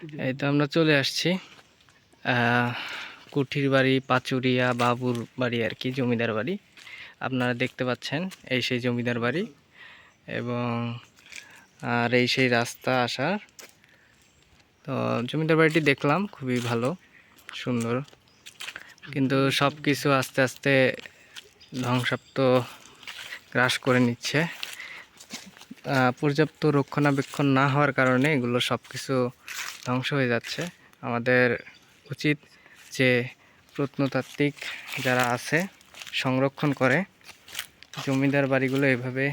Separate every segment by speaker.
Speaker 1: এই তো আমরা চলে আসছি। কুঠির বাড়ি, পাচুরিয়া, বাবুর বাড়ি আর কি, জমিদার বাড়ি। আপনারা দেখতে পাচ্ছেন এই সেই জমিদার বাড়ি এবং আর এই সেই রাস্তা আসার। তো জমিদার বাড়িটি দেখলাম, খুবই ভালো, সুন্দর। কিন্তু সব কিছু আস্তে আস্তে ধ্বংসাপ্ত গ্রাস করে নিচ্ছে। পর্যাপ্ত রক্ষণাবেক্ষণ না হওয়ার কারণে এগুলো সব কিছু ধ্বংস হয়ে যাচ্ছে। আমাদের উচিত যে প্রত্নতাত্ত্বিক যারা আছে, সংরক্ষণ করে। জমিদার বাড়িগুলো এভাবে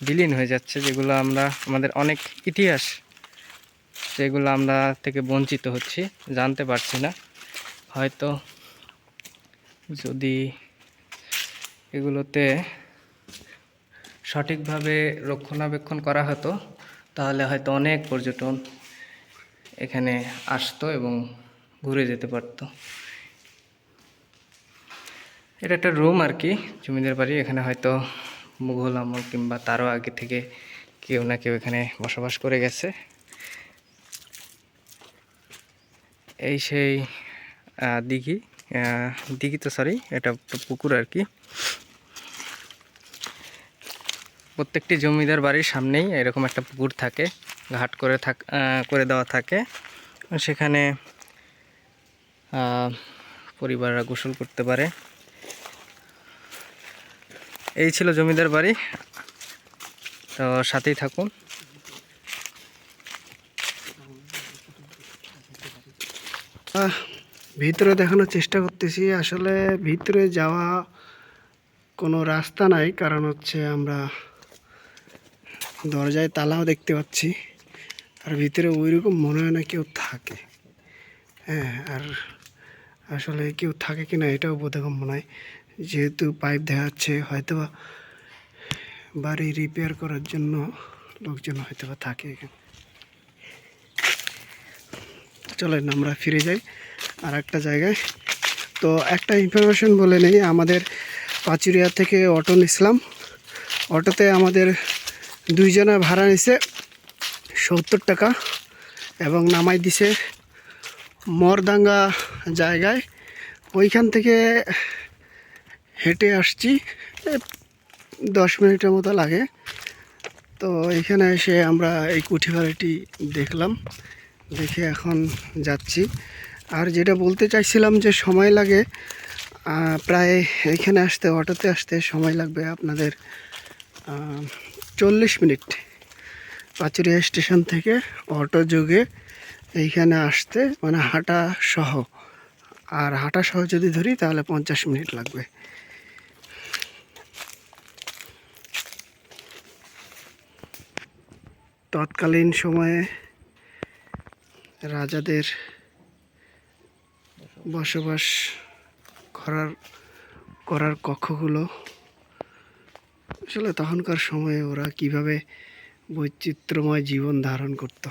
Speaker 1: বিলীন হয়ে যাচ্ছে, যেগুলো আমরা, আমাদের অনেক ইতিহাস যেগুলো আমরা থেকে বঞ্চিত হচ্ছি, জানতে পারছি না। হয়তো যদি এগুলোতে সঠিকভাবে রক্ষণাবেক্ষণ করা হতো, তাহলে হয়তো অনেক পর্যটন এখানে আসতো এবং ঘুরে যেতে পারতো। এটা একটা রুম আর কি, জমিদার বাড়ি। এখানে হয়তো মুঘল আমল কিংবা তারও আগে থেকে কেউ না কেউ এখানে বসবাস করে গেছে। এই সেই দিঘি দিঘি তো সরি এটা পুকুর আর কি। প্রত্যেকটি জমিদার বাড়ির সামনেই এরকম একটা পুকুর থাকে। ঘাট করে থাক করে দেওয়া থাকে। সেখানে পরিবাররা গোসল করতে পারে। এই ছিল জমিদার বাড়ি। তো সাথেই থাকুন।
Speaker 2: ভিতরে দেখানোর চেষ্টা করতেছি। আসলে ভিতরে যাওয়া কোনো রাস্তা নাই। কারণ হচ্ছে আমরা দরজায় তালাও দেখতে পাচ্ছি। আর ভিতরে ওই রকম মনে হয় না কেউ থাকে। হ্যাঁ আর আসলে কেউ থাকে কি না এটাও মনে হয় যেহেতু পাইপ দেখা যাচ্ছে হয়তো বা বাড়ি রিপেয়ার করার জন্য লোকজন হয়তো বা থাকে এখানে। চলেন আমরা ফিরে যাই আর একটা জায়গায়। তো একটা ইনফরমেশন বলে নেই, আমাদের পাচুরিয়া থেকে অটো নিছিলাম। অটোতে আমাদের দুইজনের ভাড়া নিছে। সত্তর টাকা এবং নামাই দিছে মরদাঙ্গা জায়গায়। ওইখান থেকে হেঁটে আসছি দশ মিনিটের মতো লাগে। তো এখানে এসে আমরা এই কুঠি বাড়িটি দেখলাম, দেখে এখন যাচ্ছি। আর যেটা বলতে চাইছিলাম যে সময় লাগে প্রায় এখানে আসতে, অটোতে আসতে সময় লাগবে আপনাদের চল্লিশ মিনিট। পাচুরিয়া স্টেশন থেকে অটো যোগে এইখানে আসতে মানে হাঁটা সহ। আর হাঁটা সহ যদি ধরি তাহলে পঞ্চাশ মিনিট লাগবে। তৎকালীন সময়ে রাজাদের বসবাস করার করার কক্ষগুলো, আসলে তখনকার সময়ে ওরা কীভাবে বৈচিত্র্যময় জীবন ধারণ করতো।